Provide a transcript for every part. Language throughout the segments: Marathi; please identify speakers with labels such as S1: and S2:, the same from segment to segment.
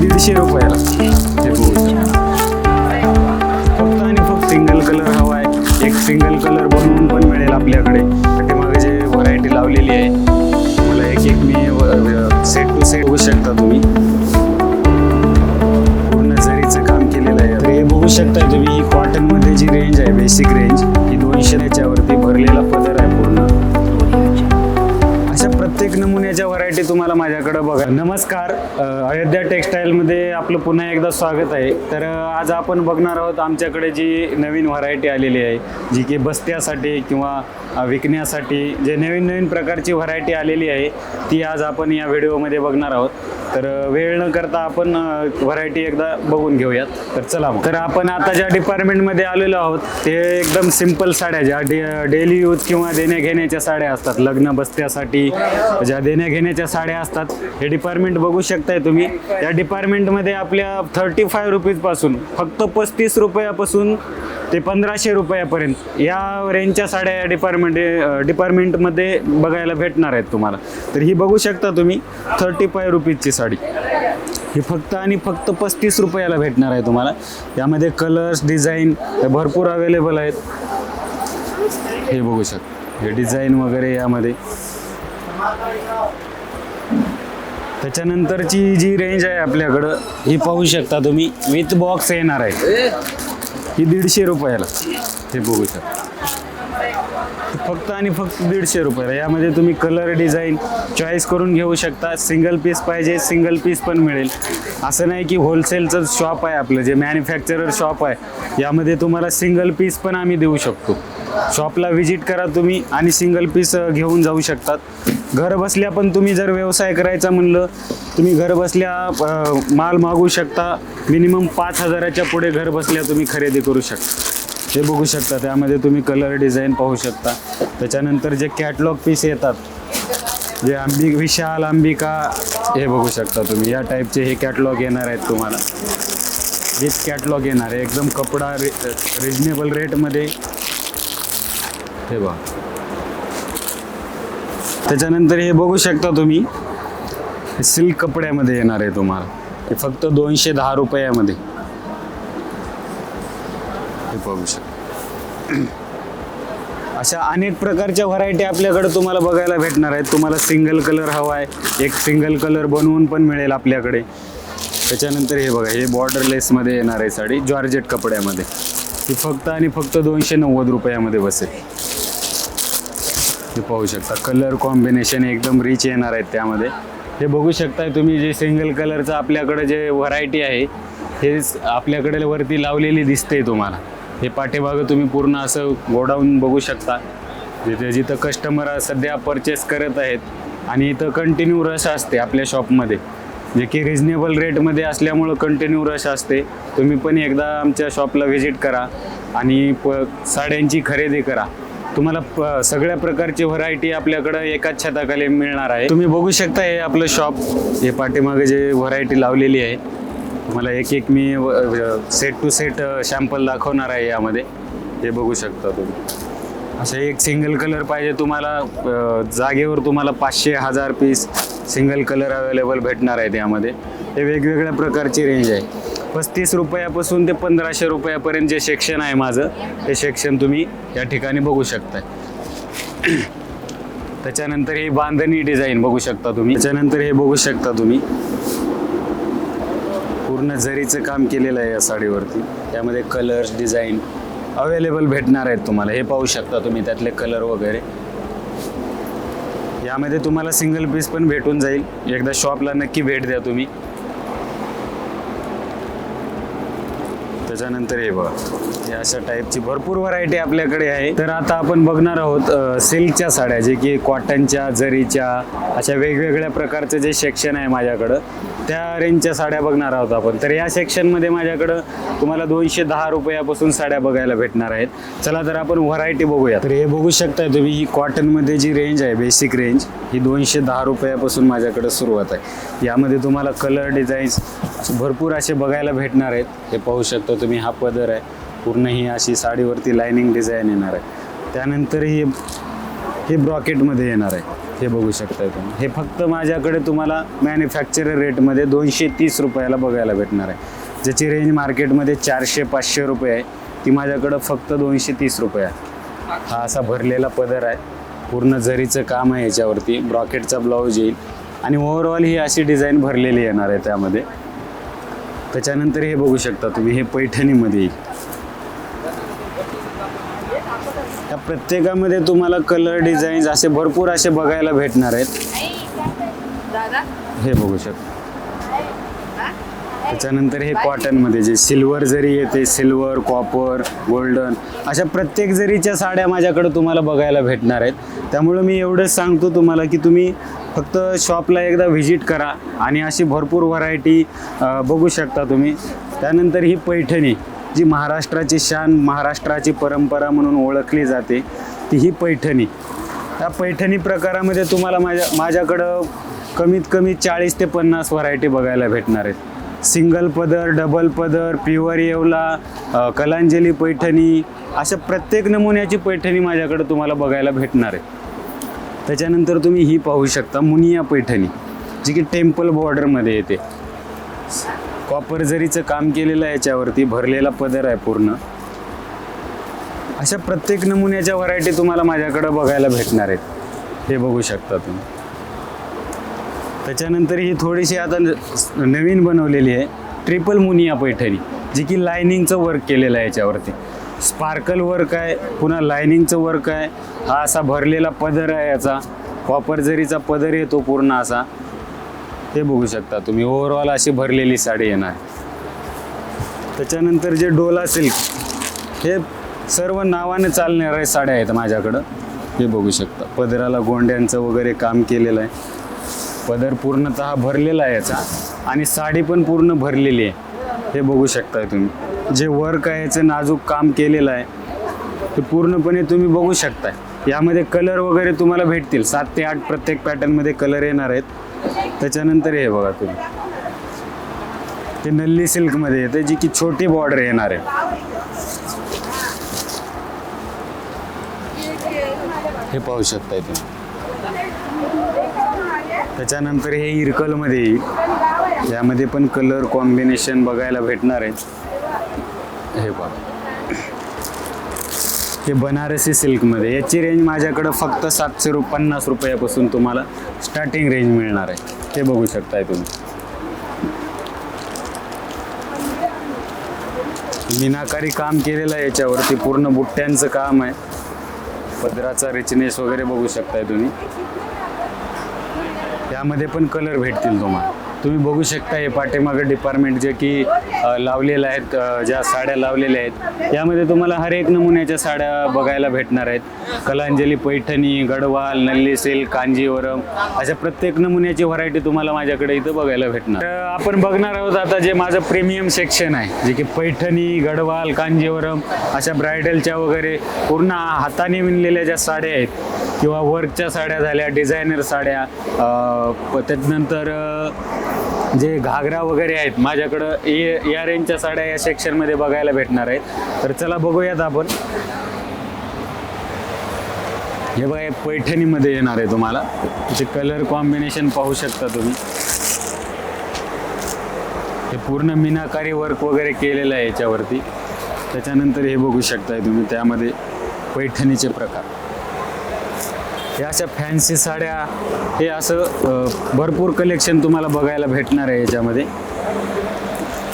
S1: दीडशे रुपयाला. हे बघू. फक्त आणि फक्त सिंगल कलर हवा आहे एक सिंगल कलर बनवून पण मिळेल आपल्याकडे. पाठीमागे जे व्हरायटी लावलेली आहे मला एक एक मी सेट टू सेट होऊ शकता तुम्ही. पूर्ण जरीचं काम केलेलं आहे. तर हे बघू शकता तुम्ही ही जी रेंज आहे बेसिक रेंज ही दोनशे नमुन्याच्या तुम्हाला माझ्याकडे बघा नमस्कार अयोध्या टेक्सटाईलमध्ये आपलं पुन्हा एकदा स्वागत आहे. तर आज आपण बघणार आहोत आमच्याकडे जी नवीन व्हरायटी आलेली आहे जी की बस्त्यासाठी किंवा विकण्यासाठी जे नवीन नवीन प्रकारची व्हरायटी आलेली आहे ती आज आपण या व्हिडिओमध्ये बघणार आहोत. तर वेळ न करता आपण व्हरायटी एकदा बघून घेऊयात. तर चला मग. तर आपण आता ज्या डिपार्टमेंटमध्ये आलेलो आहोत ते एकदम सिंपल साड्या ज्या डे डेली यूज किंवा देण्या घेण्याच्या साड्या असतात. लग्न बस्त्यासाठी ज्या देण्या घेण्याच्या साड्या असतात. हे डिपार्टमेंट बघू शकताय तुम्ही. या डिपार्टमेंटमध्ये आपल्या थर्टी फाय रुपीजपासून फक्त पस्तीस रुपयापासून ते पंधराशे रुपयापर्यंत या रेंजच्या साड्या या डिपार्टमेंट डिपार्टमेंटमध्ये बघायला भेटणार आहेत तुम्हाला. तर ही बघू शकता तुम्ही थर्टी फाय रुपीजची साडी. ही फक्त आणि फक्त पस्तीस रुपयाला भेटणार आहे तुम्हाला. यामध्ये कलर्स डिझाईन भरपूर अवेलेबल आहेत. हे बघू शकता. हे डिझाईन वगैरे यामध्ये. त्याच्यानंतरची जी रेंज आहे आपल्याकडं ही पाहू शकता तुम्ही. विथ बॉक्स येणार आहे. ही दीडशे रुपयाला. हे बघू शकता. फक्त आणि फक्त दीडशे रुपयाला. यामध्ये तुम्ही कलर डिझाईन चॉईस करून घेऊ शकता. सिंगल पीस पाहिजे सिंगल पीस पण मिळेल. असं नाही की होलसेलचं शॉप आहे आपलं जे मॅन्युफॅक्चरर शॉप आहे. यामध्ये तुम्हाला सिंगल पीस पण आम्ही देऊ शकतो. शॉपला व्हिजिट करा तुम्ही आणि सिंगल पीस घेऊन जाऊ शकतात. घर बसल्या पण तुम्ही जर व्यवसाय करायचा म्हणलं तुम्ही घर बसल्या माल मागू शकता. मिनिमम पाच हजाराच्या पुढे घर बसल्या तुम्ही खरेदी करू शकता. हे बघू शकता त्यामध्ये तुम्ही कलर डिझाईन पाहू शकता. त्याच्यानंतर जे कॅटलॉग पीस येतात जे आंबी विशाल अंबिका हे बघू शकता तुम्ही. या टाईपचे हे कॅटलॉग येणार आहेत तुम्हाला. हेच कॅटलॉग येणार आहे. एकदम कपडा रि रिजनेबल रेटमध्ये हे बघा. त्याच्यानंतर हे बघू शकता तुम्ही सिल्क कपड्यामध्ये येणार आहे तुम्हाला. हे फक्त दोनशे दहा रुपयामध्ये. हे बघू शकता. अशा अनेक प्रकारच्या व्हरायटी आपल्याकडे तुम्हाला बघायला भेटणार आहेत. तुम्हाला सिंगल कलर हवा आहे. एक सिंगल कलर बनवून पण मिळेल आपल्याकडे. त्याच्यानंतर हे बघा हे बॉर्डरलेसमध्ये येणार आहे साडी जॉर्जेट कपड्यामध्ये. ही फक्त आणि फक्त दोनशे नव्वद रुपयामध्ये बसेल. हे पाहू शकता. कलर कॉम्बिनेशन एकदम रिच येणार आहेत त्यामध्ये. हे बघू शकताय तुम्ही जे सिंगल कलरचं आपल्याकडे जे व्हरायटी आहे हे आपल्याकडे वरती लावलेली दिसते तुम्हाला. हे पाठीमागं तुम्ही पूर्ण असं गोडाऊन बघू शकता. जिथे जिथं कस्टमर सध्या परचेस करत आहेत आणि इथं कंटिन्यू रश असते आपल्या शॉपमध्ये जे की रिजनेबल रेटमध्ये असल्यामुळं कंटिन्यू रश असते. तुम्ही पण एकदा आमच्या शॉपला व्हिजिट करा आणि प साड्यांची खरेदी करा. तुम्हाला प- सगळ्या प्रकारची व्हरायटी आपल्याकडं एकाच छताखाली मिळणार आहे. तुम्ही बघू शकता हे आपलं शॉप हे पाठीमागे जे व्हरायटी लावलेली आहे. तुम्हाला एक एक मी सेट टू सेट शॅम्पल दाखवणार आहे यामध्ये. हे बघू शकता तुम्ही. असं एक सिंगल कलर पाहिजे तुम्हाला जागेवर तुम्हाला पाचशे हजार पीस सिंगल कलर अवेलेबल भेटणार आहेत यामध्ये. हे वेगवेगळ्या प्रकारची रेंज आहे. पस्तीस रुपयापासून ते पंधराशे रुपयापर्यंत जे सेक्शन आहे माझं ते सेक्शन तुम्ही या ठिकाणी बघू शकताय. त्याच्यानंतर ही बांधणी डिझाईन बघू शकता तुम्ही. त्याच्यानंतर हे बघू शकता तुम्ही. पूर्ण जरीचं काम केलेलं आहे या साडीवरती. त्यामध्ये कलर्स डिझाईन अवेलेबल भेटणार आहेत तुम्हाला. हे पाहू शकता तुम्ही त्यातले कलर वगैरे. यामध्ये तुम्हाला सिंगल पीस पण भेटून जाईल. एकदा शॉपला नक्की भेट द्या तुम्ही. त्याच्यानंतर हे बघा. अशा टाईपची भरपूर व्हरायटी आपल्याकडे आहे. तर आता आपण बघणार आहोत सिल्कच्या साड्या जे की कॉटनच्या जरीच्या अशा वेगवेगळ्या प्रकारचं जे सेक्शन आहे माझ्याकडं त्या रेंजच्या साड्या बघणार आहोत आपण. तर या सेक्शनमध्ये माझ्याकडं तुम्हाला दोनशे दहा रुपयापासून साड्या बघायला भेटणार आहेत. चला तर आपण व्हरायटी बघूया तर हे बघू शकताय तुम्ही ही कॉटनमध्ये जी रेंज आहे बेसिक रेंज ही दोनशे दहा रुपयापासून माझ्याकडं सुरुवात आहे. यामध्ये तुम्हाला कलर डिझाईन्स भरपूर असे बघायला भेटणार आहेत. हे पाहू शकता तुम्ही. हा पदर आहे. पूर्ण ही अशी साडीवरती लायनिंग डिझाईन येणार आहे. त्यानंतर ही हे ब्रॉकेटमध्ये येणार आहे. हे बघू शकताय तुम्ही. हे फक्त माझ्याकडे तुम्हाला मॅन्युफॅक्चरर रेटमध्ये दोनशे तीस रुपयाला बघायला भेटणार आहे. ज्याची रेंज मार्केटमध्ये चारशे पाचशे रुपये आहे. ती माझ्याकडं फक्त दोनशे तीस रुपये आहे. हा असा भरलेला पदर आहे. पूर्ण जरीचं काम आहे याच्यावरती. ब्रॉकेटचा ब्लाऊज येईल. आणि ओव्हरऑल ही अशी डिझाईन भरलेली येणार आहे त्यामध्ये. त्याच्यानंतर हे बघू शकता तुम्ही हे पैठणीमध्ये. येईल त्या प्रत्येकामध्ये तुम्हाला कलर डिझाईन्स असे भरपूर असे बघायला भेटणार आहेत. हे बघू शकता. त्याच्यानंतर हे कॉटनमध्ये जे सिल्वर जरी येते सिल्वर कॉपर गोल्डन अशा प्रत्येक जरीच्या साड्या माझ्याकडे तुम्हाला बघायला भेटणार आहेत. त्यामुळं मी एवढंच सांगतो तुम्हाला की तुम्ही फक्त शॉपला एकदा व्हिजिट करा आणि अशी भरपूर व्हरायटी बघू शकता तुम्ही. त्यानंतर ही पैठणी जी महाराष्ट्राची शान महाराष्ट्राची परंपरा म्हणून ओळखली जाते ती ही पैठणी. त्या पैठणी प्रकारामध्ये तुम्हाला माझ्या माझ्याकडं कमीत कमी चाळीस ते पन्नास व्हरायटी बघायला भेटणार आहेत. सिंगल पदर डबल पदर प्युअर येवला कलांजली पैठणी अशा प्रत्येक नमुन्याची पैठणी माझ्याकडं तुम्हाला बघायला भेटणार आहे. त्याच्यानंतर तुम्ही ही पाहू शकता मुनिया पैठणी जी की टेम्पल बॉर्डरमध्ये येते. कॉपर जरीचं काम केलेलं आहे याच्यावरती भरलेला पदर आहे पूर्ण. अशा प्रत्येक नमुन्याच्या व्हरायटी तुम्हाला माझ्याकडं बघायला भेटणार आहेत. हे बघू शकता तुम्ही. त्याच्यानंतर ही थोडीशी आता नवीन बनवलेली आहे. ट्रिपल मुनिया पैठणी जी की लायनिंगचं वर्क केलेलं आहे याच्यावरती. स्पार्कल वर्क आहे पुन्हा लायनिंगचं वर्क आहे. हा असा भरलेला पदर आहे याचा. कॉपर जरीचा पदर येतो पूर्ण असा. हे बघू शकता तुम्ही ओव्हरऑल अशी भरलेली साडी येणार. त्याच्यानंतर जे डोला सिल्क हे सर्व नावाने चालणाऱ्या साड्या आहेत माझ्याकडं. हे बघू शकता पदराला गोंड्यांचं वगैरे काम केलेलं आहे. पदर पूर्णतः भरलेला आहे याचा. आणि साडी पण पूर्ण भरलेली आहे. हे बघू शकताय तुम्ही. जे वर्क आहे याचं नाजूक काम केलेलं आहे ते पूर्णपणे तुम्ही बघू शकताय. यामध्ये कलर वगैरे तुम्हाला भेटतील. सात ते आठ प्रत्येक पॅटर्नमध्ये कलर येणार आहेत. त्याच्यानंतर हे बघा तुम्ही. ते नल्ली सिल्कमध्ये येते जी की छोटी बॉर्डर येणार आहे. हे पाहू शकताय तुम्ही. त्याच्यानंतर हे इरकलमध्ये येईल. यामध्ये पण कलर कॉम्बिनेशन बघायला भेटणार आहे. हे बघा. हे बनारसी सिल्कमध्ये. याची रेंज माझ्याकडं फक्त सातशे रु पन्नास रुपयापासून तुम्हाला स्टार्टिंग रेंज मिळणार आहे. ते बघू शकताय तुम्ही. मीनाकारी काम केलेलं आहे याच्यावरती. पूर्ण बुट्ट्यांचं काम आहे. पदराचा रिचनेस वगैरे बघू शकताय तुम्ही. यामध्ये पण कलर भेटतील तुम्हाला. तुम्ही बघू शकता हे पाठीमागं डिपार्टमेंट जे की लावलेलं आहेत ज्या साड्या लावलेल्या आहेत यामध्ये तुम्हाला हर एक नमुन्याच्या साड्या बघायला भेटणार आहेत. कलांजली पैठणी गडवाल नल्ली सिल्क कांजीवरम अशा प्रत्येक नमुन्याची व्हरायटी तुम्हाला माझ्याकडे इथं बघायला भेटणार. तर आपण बघणार आहोत आता जे माझं प्रीमियम सेक्शन आहे जे की पैठणी गडवाल कांजीवरम अशा ब्रायडलच्या वगैरे पूर्ण हाताने विणलेल्या ज्या साड्या आहेत किंवा वर्कच्या साड्या झाल्या डिझायनर साड्या त्याच्यानंतर जे घागरा वगैरे आहेत माझ्याकडं ये या रेंजच्या साड्या या सेक्शनमध्ये बघायला भेटणार आहेत. तर चला बघूयात आपण. हे बघा पैठणीमध्ये येणार आहे तुम्हाला. ते कलर कॉम्बिनेशन पाहू शकता तुम्ही. हे पूर्ण मीनाकारी वर्क वगैरे केलेलं आहे याच्यावरती. त्याच्यानंतर हे बघू शकताय तुम्ही त्यामध्ये पैठणीचे प्रकार. या अशा फॅन्सी साड्या हे असं भरपूर कलेक्शन तुम्हाला बघायला भेटणार आहे याच्यामध्ये.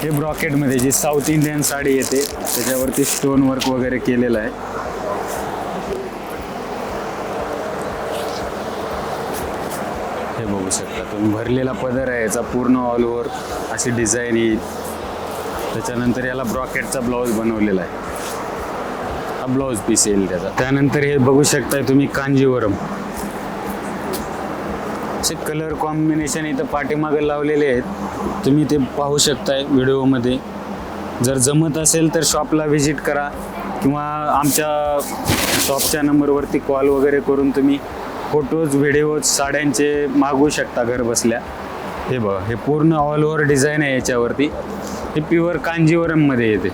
S1: हे ब्रॉकेटमध्ये जी साऊथ इंडियन साडी येते त्याच्यावरती स्टोन वर्क वगैरे केलेलं आहे. हे बघू शकता तुम्ही भरलेला पदर आहे याचा पूर्ण ऑल ओव्हर अशी डिझाईन येईल. त्याच्यानंतर याला ब्रॉकेटचा ब्लाऊज बनवलेला आहे. हा ब्लाऊज पीस येईल त्याचा. त्यानंतर हे बघू शकताय तुम्ही कांजीवरम. असे कलर कॉम्बिनेशन इथं पाठीमागे लावलेले आहेत. तुम्ही ते पाहू शकताय व्हिडिओमध्ये. जर जमत असेल तर शॉपला व्हिजिट करा किंवा आमच्या शॉपच्या नंबरवरती कॉल वगैरे करून तुम्ही फोटोज व्हिडिओज साड्यांचे मागवू शकता घर बसल्या. हे बघा हे पूर्ण ऑल ओव्हर डिझाईन आहे याच्यावरती. हे प्युअर कांजीवरममध्ये येते.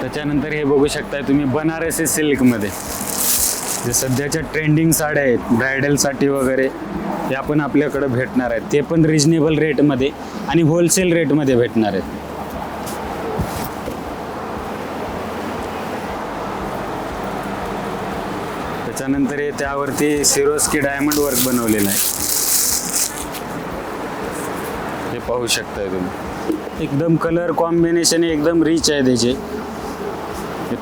S1: त्याच्यानंतर हे बघू शकताय तुम्ही बनारसी सिल्कमध्ये. जे सध्याच्या ट्रेंडिंग साड्या आहेत ब्रायडलसाठी वगैरे त्या पण आपल्याकडे भेटणार आहेत. ते पण रिजनेबल रेटमध्ये आणि होलसेल रेटमध्ये भेटणार आहेत. त्याच्यानंतर हे त्यावरती सिरोस्की डायमंड वर्क बनवलेलं आहे. हे पाहू शकताय तुम्ही. एकदम कलर कॉम्बिनेशन एकदम रिच आहे त्याचे.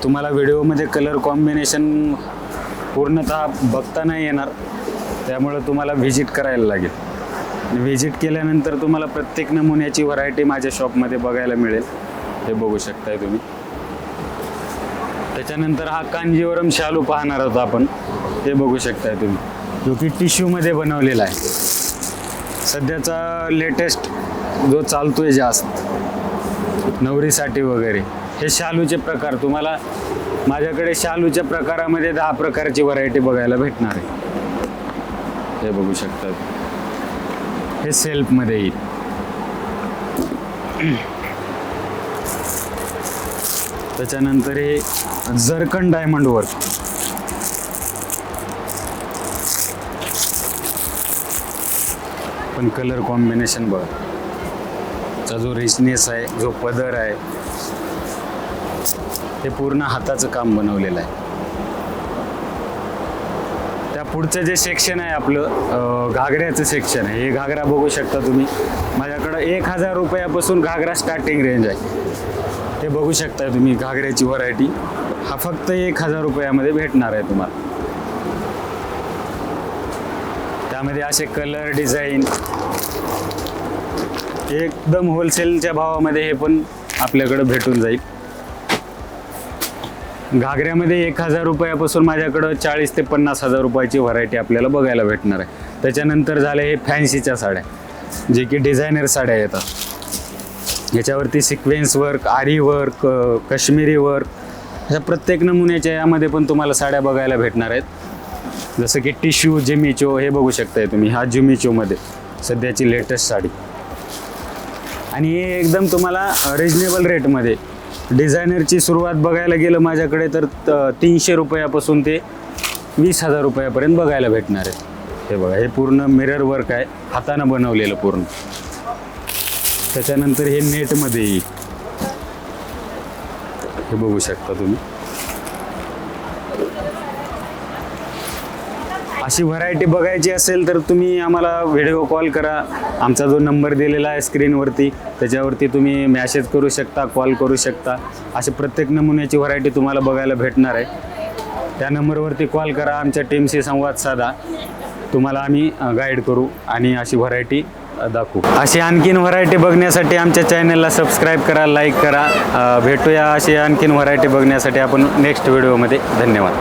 S1: तुम्हाला व्हिडिओमध्ये कलर कॉम्बिनेशन पूर्णतः बघता नाही येणार. त्यामुळं तुम्हाला व्हिजिट करायला लागेल. व्हिजिट केल्यानंतर तुम्हाला प्रत्येक नमुन्याची व्हरायटी माझ्या शॉपमध्ये बघायला मिळेल. हे बघू शकताय तुम्ही. त्याच्यानंतर हा कांजीवरम शालू पाहणार आहोत आपण. ते बघू शकताय तुम्ही. जो की टिश्यूमध्ये बनवलेला आहे. सध्याचा लेटेस्ट जो चालतोय जास्त. नवरीसाठी वगैरे. हे शालूचे प्रकार. तुम्हाला माझ्याकडे शालूच्या प्रकारामध्ये दहा प्रकारची व्हरायटी बघायला भेटणार आहे. हे बघू शकतात हे सेल्फमध्ये येईल त्याच्यानंतर हे झरकन डायमंड वर्क पण कलर कॉम्बिनेशन बघा. चा जो रिचनेस आहे जो पदर आहे हे पूर्ण हाताचं काम बनवलेलं आहे. त्या पुढचं जे सेक्शन आहे आपलं घागऱ्याचं सेक्शन आहे. हे घागरा बघू शकता तुम्ही. माझ्याकडं एक हजार रुपयापासून घागरा स्टार्टिंग रेंज आहे. हे बघू शकता तुम्ही घागऱ्याची व्हरायटी हा फक्त एक हजार रुपयामध्ये भेटणार आहे तुम्हाला. त्यामध्ये असे कलर डिझाईन एकदम होलसेलच्या भावामध्ये हे पण आपल्याकडं भेटून जाईल. घागऱ्यामध्ये एक हजार रुपयापासून माझ्याकडं चाळीस ते पन्नास हजार रुपयाची व्हरायटी आपल्याला बघायला भेटणार आहे. त्याच्यानंतर झाले हे फॅन्सीच्या साड्या. जे की डिझायनर साड्या येतात. याच्यावरती sequence work aari work Kashmiri work अशा प्रत्येक नमुन्याच्या यामध्ये पण तुम्हाला साड्या बघायला भेटणार आहेत. जसं की टिश्यू जिमिचो हे बघू शकताय तुम्ही हा जिमिचोमध्ये सध्याची लेटेस्ट साडी. आणि हे एकदम तुम्हाला रिजनेबल रेटमध्ये डिझायनरची सुरुवात बघायला गेलं माझ्याकडे तर त- तीनशे रुपयापासून ते वीस हजार रुपयापर्यंत बघायला भेटणार आहेत हे बघा हे पूर्ण मिरर वर्क आहे. हातानं बनवलेलं पूर्ण. त्याच्यानंतर हे नेटमध्ये येईल हे बघू शकता तुम्ही. अशी व्हरायटी बघायची असेल तर तुम्ही आम्हाला व्हिडिओ कॉल करा. आमचा जो नंबर दिलेला आहे स्क्रीनवरती त्याच्यावरती तुम्ही मॅसेज करू शकता कॉल करू शकता. अशी प्रत्येक नमुन्याची व्हरायटी तुम्हाला बघायला भेटणार आहे. त्या नंबरवरती कॉल करा आमच्या टीमशी संवाद साधा. तुम्हाला आम्ही गाईड करू आणि अशी व्हरायटी दाखवू. अशी आणखीन व्हरायटी बघण्यासाठी आमच्या चॅनलला सबस्क्राईब करा लाईक करा. भेटूया अशी आणखीन व्हरायटी बघण्यासाठी आपण नेक्स्ट व्हिडिओमध्ये धन्यवाद.